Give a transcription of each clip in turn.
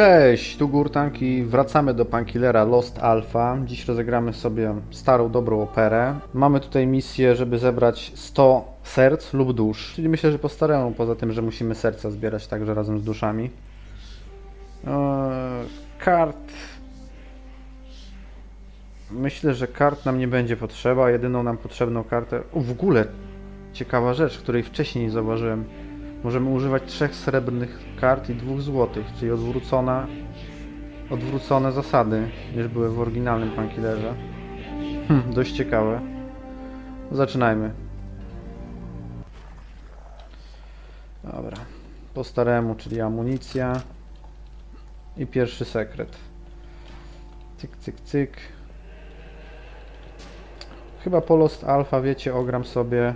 Cześć, tu Gurtank i wracamy do Pankillera Lost Alpha. Dziś rozegramy sobie starą, dobrą operę. Mamy tutaj misję, żeby zebrać 100 serc lub dusz. Czyli myślę, że po staremu, poza tym, że musimy serca zbierać także razem z duszami. Eee, kart... Myślę, że kart nam nie będzie potrzeba. Jedyną nam potrzebną kartę... O, w ogóle ciekawa rzecz, której wcześniej nie zauważyłem. Możemy używać trzech srebrnych kart i dwóch złotych, czyli odwrócona, odwrócone zasady, niż były w oryginalnym Pankillerze. Hm, dość ciekawe. Zaczynajmy. Dobra. Po staremu, czyli amunicja. I pierwszy sekret. Cyk, cyk, cyk. Chyba po Lost Alpha, wiecie, ogram sobie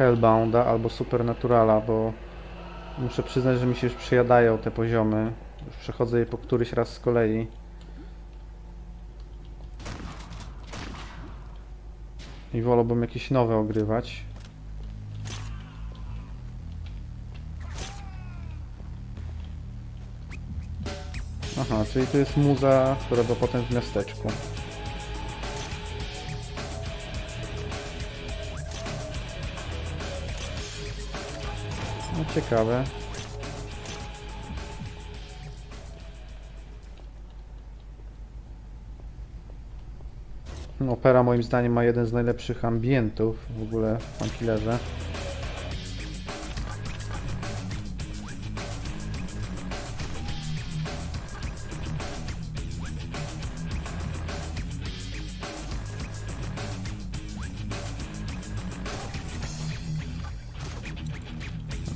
Hellbounda albo Supernaturala, bo muszę przyznać, że mi się już przyjadają te poziomy. Już przechodzę je po któryś raz z kolei. I wolałbym jakieś nowe ogrywać. Aha, czyli to jest muza, która była potem w miasteczku. Ciekawe. Opera moim zdaniem ma jeden z najlepszych ambientów w ogóle w Pankillerze.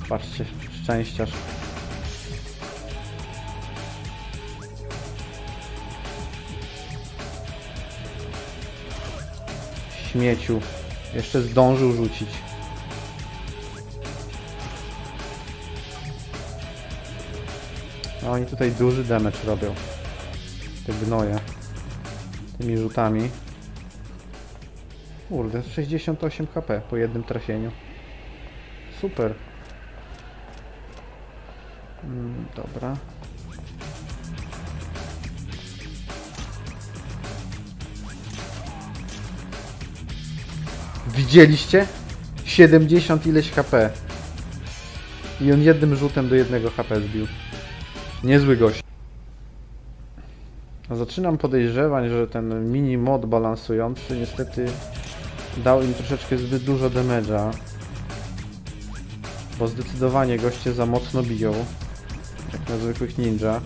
Patrzcie, szczęściarz. Śmieciu. Jeszcze zdążył rzucić. A oni tutaj duży damage robią. Te gnoje. Tymi rzutami. Kurde, 68 HP po jednym trafieniu. Super. Dobra. Widzieliście? 70 ileś HP. I on jednym rzutem do jednego HP zbił. Niezły gość. A Zaczynam podejrzewać, że ten mini mod balansujący niestety dał im troszeczkę zbyt dużo damage'a. Bo zdecydowanie goście za mocno biją. Jak na zwykłych ninja.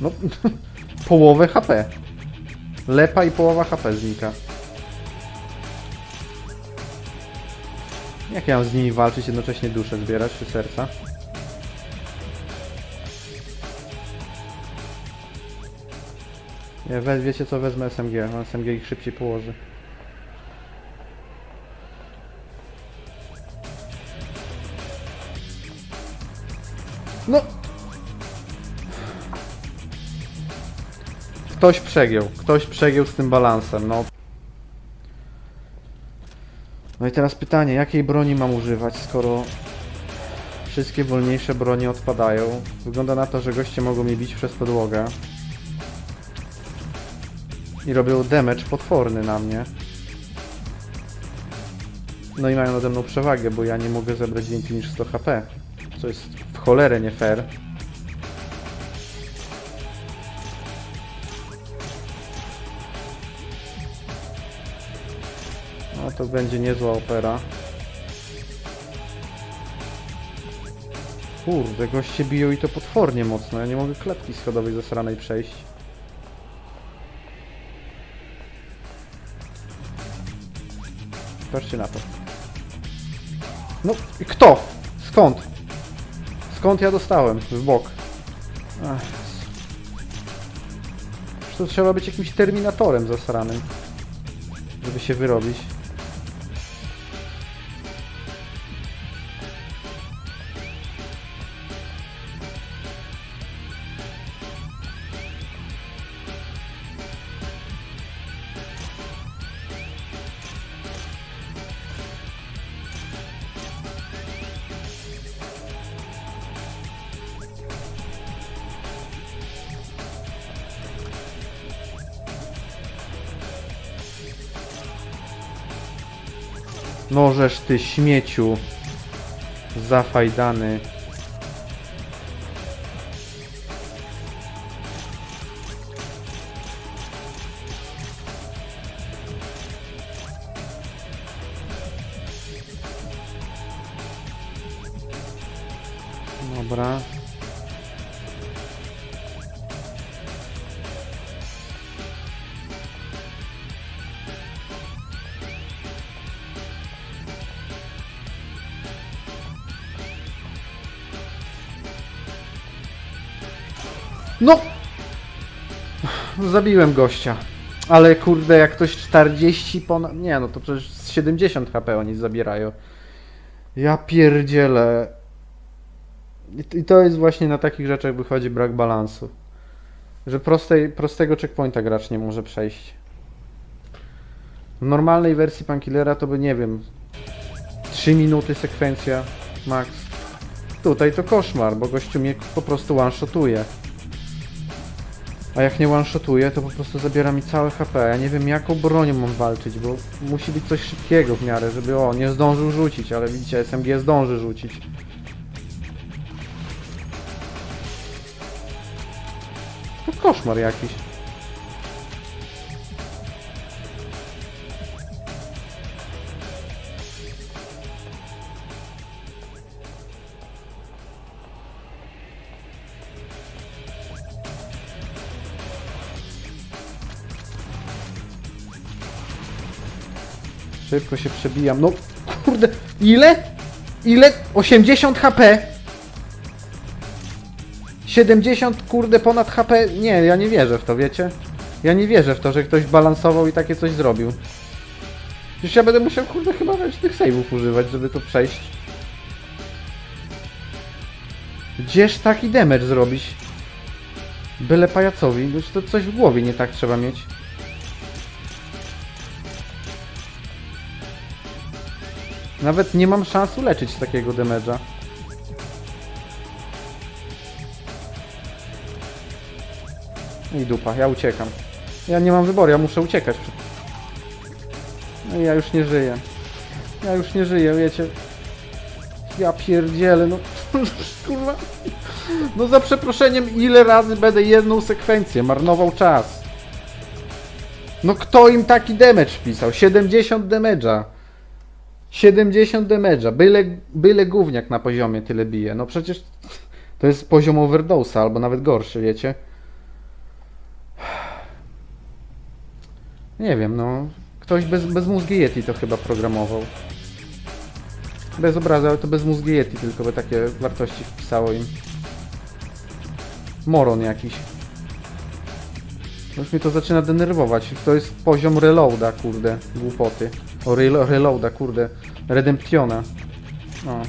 No, połowę HP. Lepa i połowa HP znika. Jak ja mam z nimi walczyć, jednocześnie duszę zbierać, czy serca? We, wiecie co, wezmę SMG. SMG ich szybciej położy. No! Ktoś przegiął. Ktoś przegiął z tym balansem, no. No i teraz pytanie, jakiej broni mam używać, skoro wszystkie wolniejsze bronie odpadają? Wygląda na to, że goście mogą mnie bić przez podłogę. I robią damage potworny na mnie. No i mają nade mną przewagę, bo ja nie mogę zebrać więcej niż 100 HP. Co jest cholerę nie fair. No to będzie niezła opera. Kurde, goście biją i to potwornie mocno. Ja nie mogę klatki schodowej zasranej przejść. Patrzcie na to. No i kto? Skąd? Skąd ja dostałem? W bok. Ach. To trzeba być jakimś terminatorem zasranym, żeby się wyrobić. Nożesz ty śmieciu. Zafajdany. Zabiłem gościa. Ale kurde, jak ktoś 40 ponad... Nie, no to przecież z 70 HP oni zabierają. Ja pierdzielę. I- to jest właśnie na takich rzeczach wychodzi brak balansu. Że prostej, prostego checkpointa gracz nie może przejść. W normalnej wersji Pankillera to by, nie wiem, 3 minuty sekwencja max. Tutaj to koszmar, bo gościu mnie po prostu one-shotuje. A jak nie one-shotuje, to po prostu zabiera mi całe HP. Ja nie wiem jaką bronią mam walczyć, bo musi być coś szybkiego w miarę, żeby o, nie zdążył rzucić, ale widzicie, SMG zdąży rzucić. To koszmar jakiś. Szybko się przebijam. No kurde, ile? Ile? 80 HP? 70 kurde ponad HP? Nie, ja nie wierzę w to, wiecie? Ja nie wierzę w to, że ktoś balansował i takie coś zrobił. Przecież ja będę musiał kurde chyba tych save'ów używać, żeby to przejść. Gdzież taki damage zrobić? Byle pajacowi, już to coś w głowie nie tak trzeba mieć. Nawet nie mam szans uleczyć takiego damage'a. I dupa, ja uciekam. Ja nie mam wyboru, ja muszę uciekać. No i ja już nie żyję. Ja już nie żyję, wiecie. Ja pierdzielę, no kurwa. No za przeproszeniem, ile razy będę jedną sekwencję marnował czas. No kto im taki damage pisał? 70 damage'a. 70 damage'a. Byle, byle gówniak na poziomie tyle bije. No przecież to jest poziom overdose'a, albo nawet gorszy, wiecie? Nie wiem, no. Ktoś bez, bez mózgi Yeti to chyba programował. Bez obrazu, ale to bez mózgi Yeti tylko by takie wartości wpisało im. Moron jakiś. Już mnie to zaczyna denerwować. To jest poziom reloada, kurde. Głupoty. O, relo- reloada, kurde. Redemptiona. No.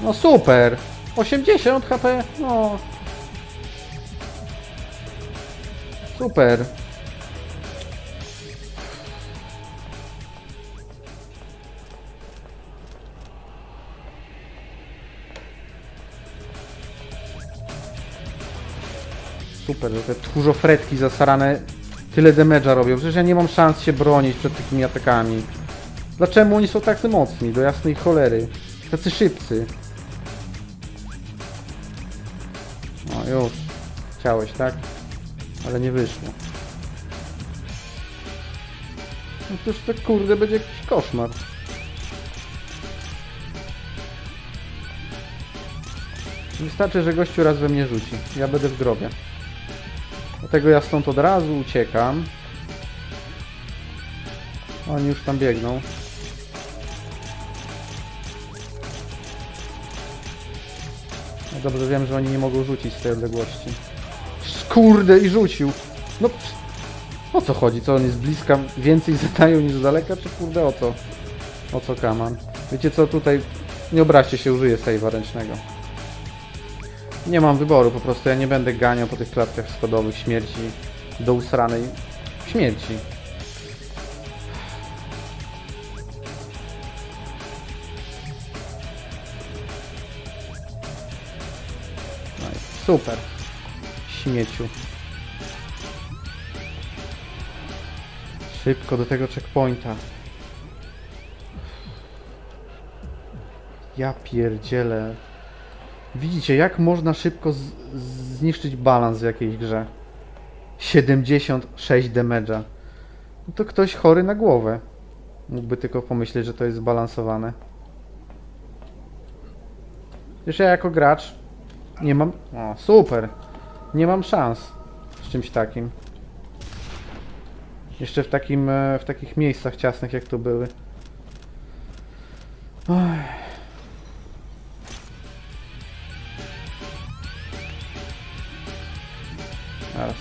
No super! 80 HP, no. Super. Super, te tchórzofretki zasarane tyle damage'a robią. Przecież ja nie mam szans się bronić przed takimi atakami. Dlaczego oni są tacy mocni? Do jasnej cholery. Tacy szybcy. No już. Chciałeś, tak? Ale nie wyszło. No toż to kurde będzie jakiś koszmar. Wystarczy, że gościu raz we mnie rzuci. Ja będę w grobie. Dlatego ja stąd od razu uciekam. Oni już tam biegną. No dobrze wiem, że oni nie mogą rzucić z tej odległości. Kurde i rzucił. No o co chodzi? Co on jest bliska? Więcej zadają niż z daleka? Czy kurde o co? O co kaman? Wiecie co tutaj? Nie obraźcie się, użyję save'a ręcznego nie mam wyboru, po prostu ja nie będę ganiał po tych klatkach schodowych śmierci do usranej śmierci. No super. Śmieciu. Szybko do tego checkpointa. Ja pierdzielę. Widzicie, jak można szybko zniszczyć balans w jakiejś grze? 76 damage'a. No to ktoś chory na głowę. Mógłby tylko pomyśleć, że to jest zbalansowane. Wiesz, ja jako gracz nie mam... O, super! Nie mam szans z czymś takim. Jeszcze w takim, e, w takich miejscach ciasnych jak tu były.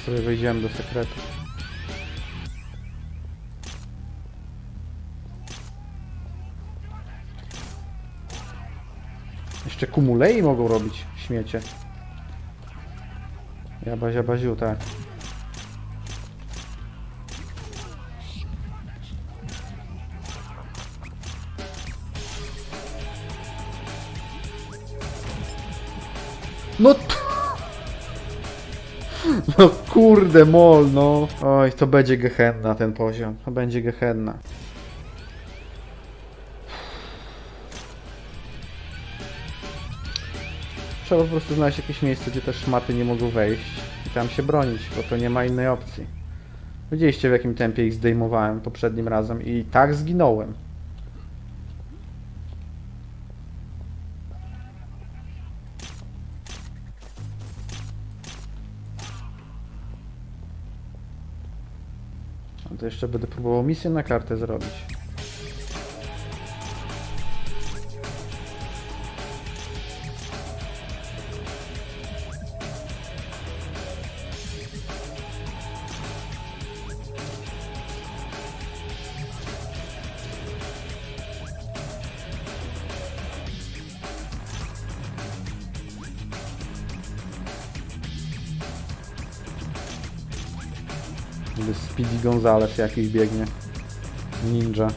Sobie wejdziemy do sekretu. Jeszcze kumulei mogą robić śmiecie. Jaba, ziaba, ziu, tak. No t- No kurde mol, no. Oj, to będzie gehenna ten poziom. To będzie gehenna. Trzeba po prostu znaleźć jakieś miejsce, gdzie te szmaty nie mogą wejść i tam się bronić, bo to nie ma innej opcji. Widzieliście w jakim tempie ich zdejmowałem poprzednim razem i tak zginąłem. Jeszcze będę próbował misję na kartę zrobić. Speedy Gonzales jakiś biegnie. Ninja.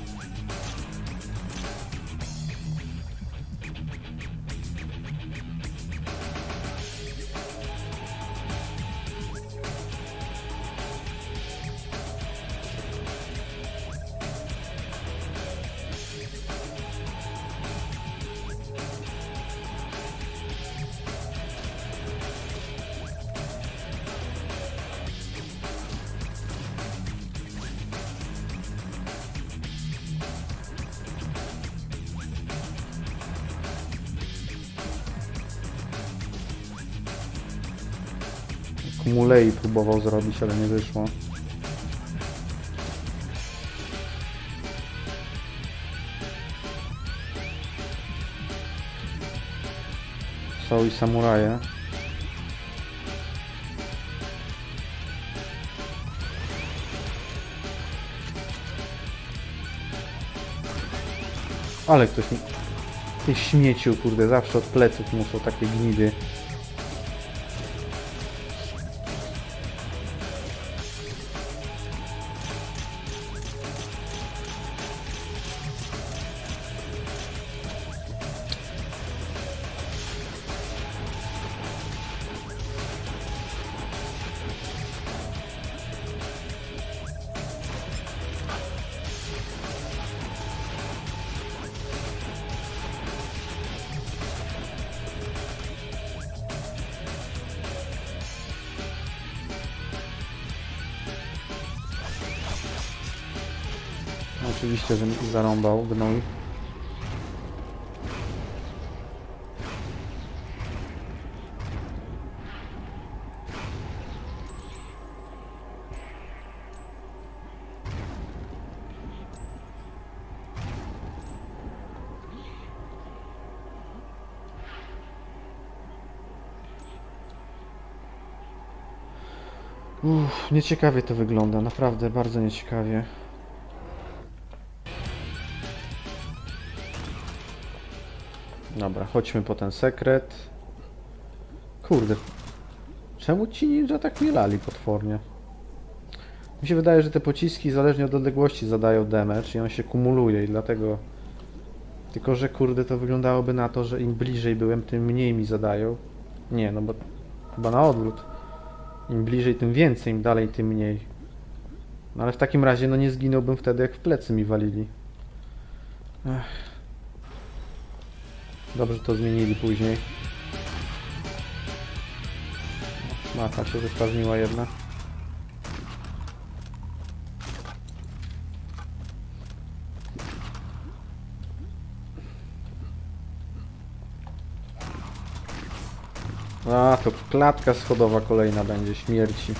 Próbował zrobić, ale nie wyszło. Są i samuraje. Ale ktoś mi... Ty śmieciu, kurde, zawsze od pleców muszą takie gnidy. Oczywiście, że zarąbał gnój. Uff, nieciekawie to wygląda, naprawdę bardzo nieciekawie. Dobra, chodźmy po ten sekret. Kurde. Czemu ci ninja tak nie lali potwornie? Mi się wydaje, że te pociski zależnie od odległości zadają damage i on się kumuluje i dlatego... Tylko, że kurde to wyglądałoby na to, że im bliżej byłem, tym mniej mi zadają. Nie, no bo chyba na odwrót. Im bliżej, tym więcej, im dalej, tym mniej. No ale w takim razie, no nie zginąłbym wtedy, jak w plecy mi walili. Ech. Dobrze to zmienili później. Mata się wystawiła jedna. A, to klatka schodowa kolejna będzie śmierci.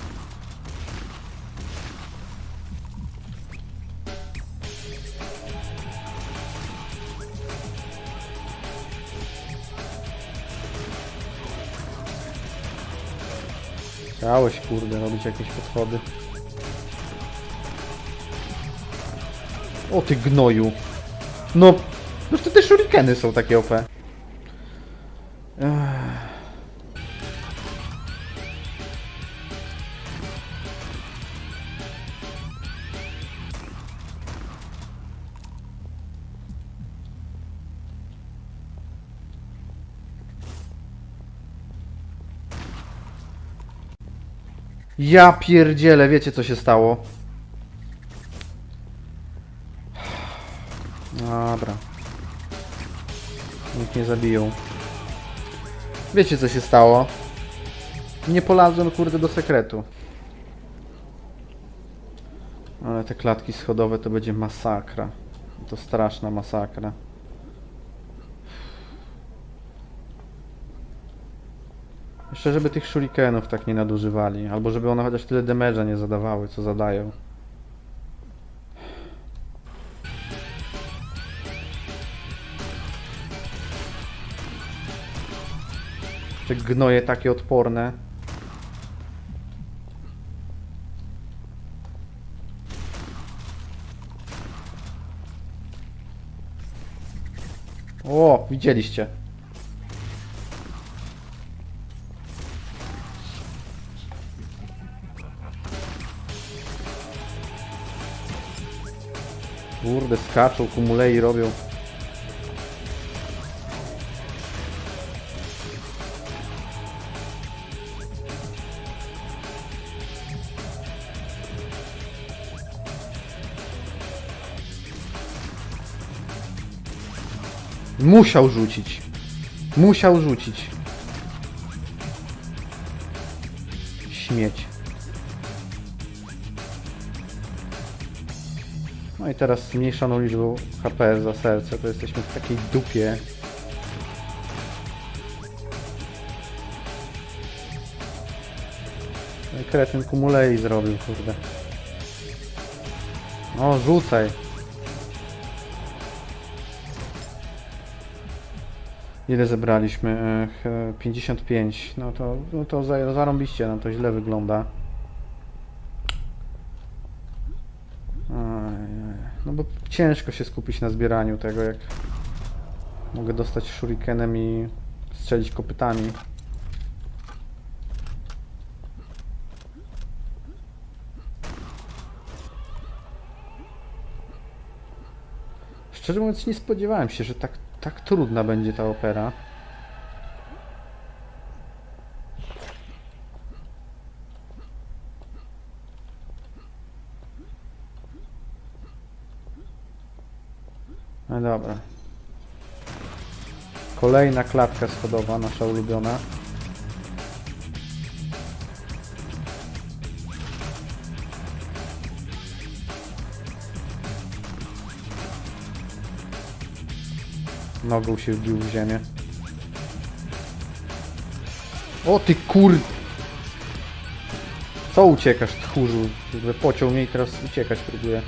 Chciałeś, kurde, robić jakieś podchody. O ty gnoju. No, no to te shurikeny są takie OP. Ja pierdzielę, wiecie co się stało? Dobra. Nikt nie zabiją. Wiecie co się stało? Nie polazłem kurde do sekretu. Ale te klatki schodowe to będzie masakra. To straszna masakra. Jeszcze żeby tych shurikenów tak nie nadużywali, albo żeby one chociaż tyle damage'a nie zadawały, co zadają. Te gnoje takie odporne. O, widzieliście. Kurde, skaczą, kumulei robią. Musiał rzucić. Musiał rzucić. Śmieć. No i teraz zmniejszoną liczbą HP za serce, to jesteśmy w takiej dupie. No kretyn kumulei zrobił, kurde. O, rzucaj. Ile zebraliśmy? Ech, e, 55. No to, no to za- zarąbiście, no to źle wygląda. No bo ciężko się skupić na zbieraniu tego, jak mogę dostać shurikenem i strzelić kopytami. Szczerze mówiąc nie spodziewałem się, że tak, tak trudna będzie ta opera. Dobra. Kolejna klatka schodowa, nasza ulubiona. Nogą się wbił w ziemię. O ty kur... Co uciekasz, tchórzu? Pociął mnie i teraz uciekać próbuje.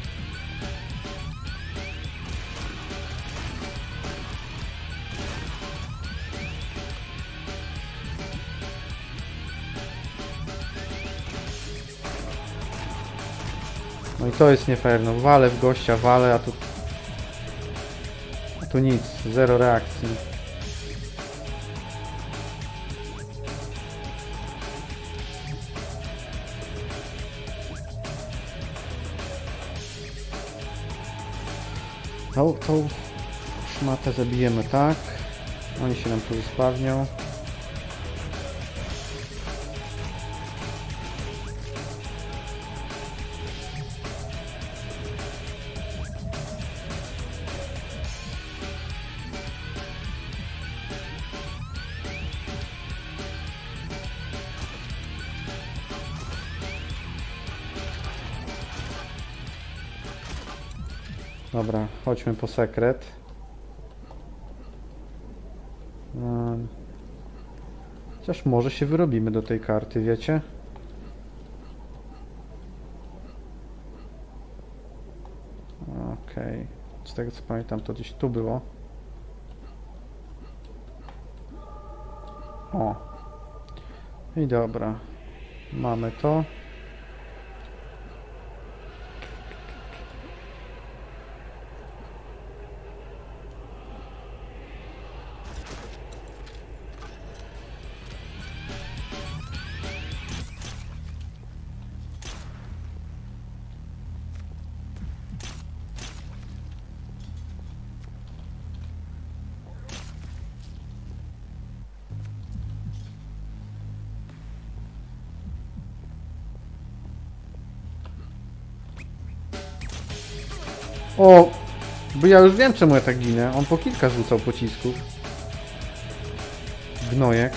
To jest nie fair, no walę w gościa, walę, a tu... A tu nic, zero reakcji. Tą, tą szmatę zabijemy tak. Oni się nam tu uspawnią. Dobra, chodźmy po sekret. Um, Chociaż może się wyrobimy do tej karty, wiecie? Okej. Z tego co pamiętam, to gdzieś tu było. O. I dobra. Mamy to. O! Bo ja już wiem czemu ja tak ginę. On po kilka rzucał pocisków. Gnojek.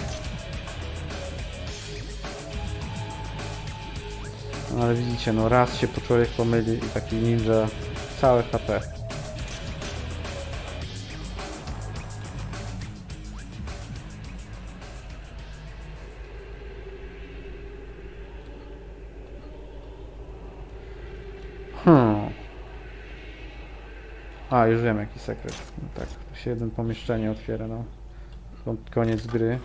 No, Ale widzicie, no raz się po człowiek pomyli i taki ninja całe HP. A, już wiem jaki sekret. No tak, tu się jeden pomieszczenie otwiera, no. Kon- Koniec gry.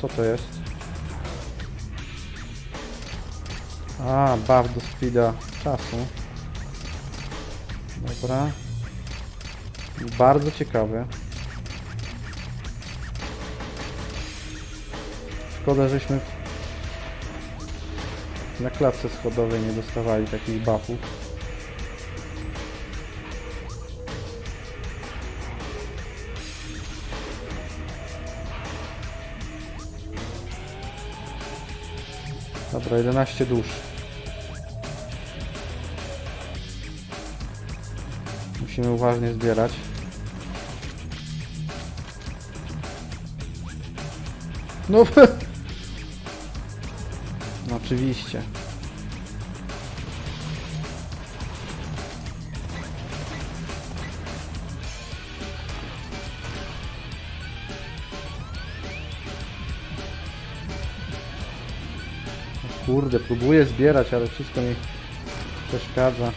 Co to jest? A, buff do speeda czasu. Dobra. Bardzo ciekawy. Szkoda, żeśmy na klatce schodowej nie dostawali takich buffów. Dobra, 11 dusz. Musimy uważnie zbierać. No, no oczywiście. Kurde, próbuję zbierać, ale wszystko mi przeszkadza.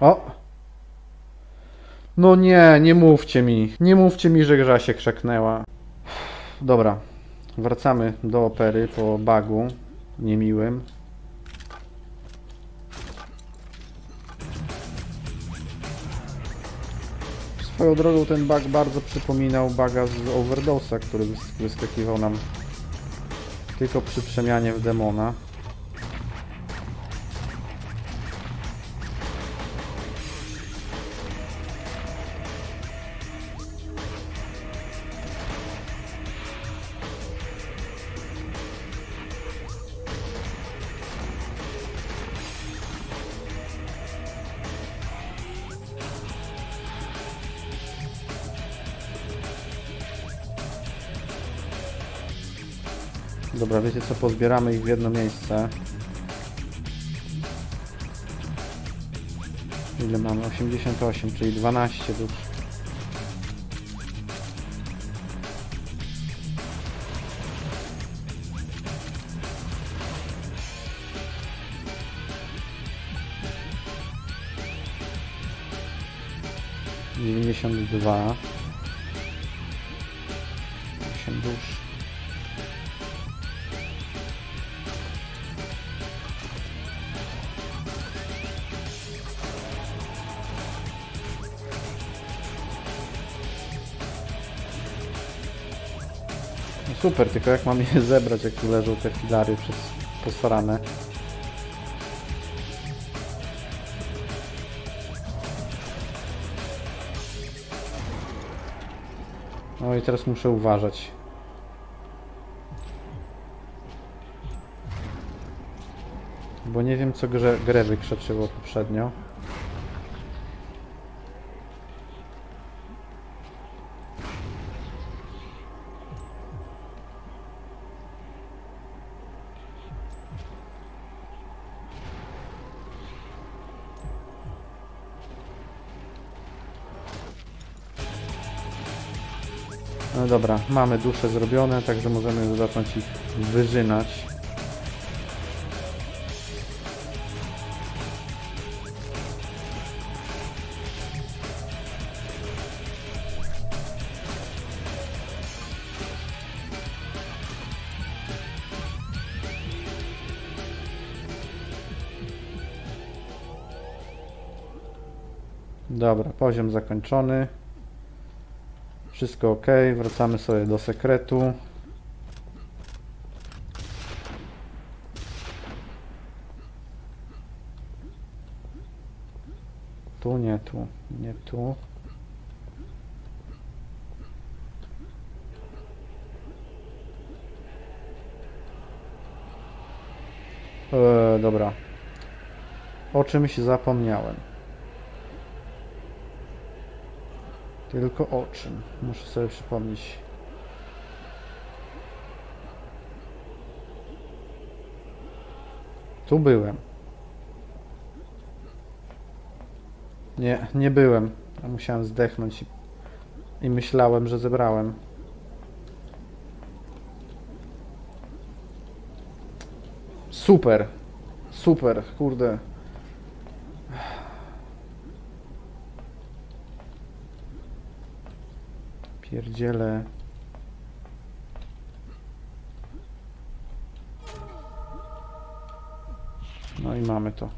O! No nie, nie mówcie mi. Nie mówcie mi, że gra się krzeknęła. Dobra, wracamy do opery po bagu niemiłym. Swoją drogą ten bug bardzo przypominał buga z Overdose'a, który wys- wyskakiwał nam tylko przy przemianie w demona. Dobra, wiecie co, pozbieramy ich w jedno miejsce. Ile mamy? 88, czyli 12 dusz. Dziewięćdziesiąt dwa. Osiem dusz. Super, tylko jak mam je zebrać, jak tu leżą te filary przez postarane. No i teraz muszę uważać. Bo nie wiem co grze, grę wykrzeczyło poprzednio. No dobra, mamy dusze zrobione, także możemy zacząć ich wyżynać. Dobra, poziom zakończony. Wszystko ok, wracamy sobie do sekretu. Tu, nie tu, nie tu. Eee, dobra. O czymś zapomniałem. Tylko o czym? Muszę sobie przypomnieć. Tu byłem. Nie, nie byłem. Musiałem zdechnąć i, i myślałem, że zebrałem. Super. Super, kurde. Pierdziele. No i mamy to.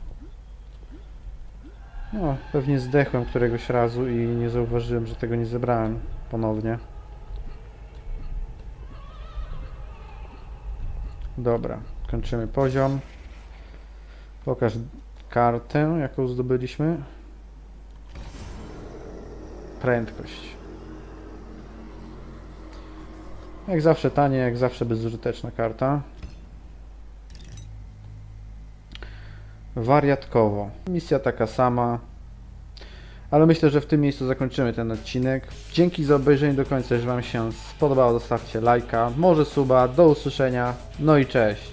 No, pewnie zdechłem któregoś razu i nie zauważyłem, że tego nie zebrałem ponownie. Dobra, kończymy poziom. Pokaż kartę, jaką zdobyliśmy. Prędkość. Jak zawsze tanie, jak zawsze bezużyteczna karta. Wariatkowo. Misja taka sama. Ale myślę, że w tym miejscu zakończymy ten odcinek. Dzięki za obejrzenie do końca. Jeżeli Wam się spodobało, zostawcie lajka, może suba. Do usłyszenia. No i cześć.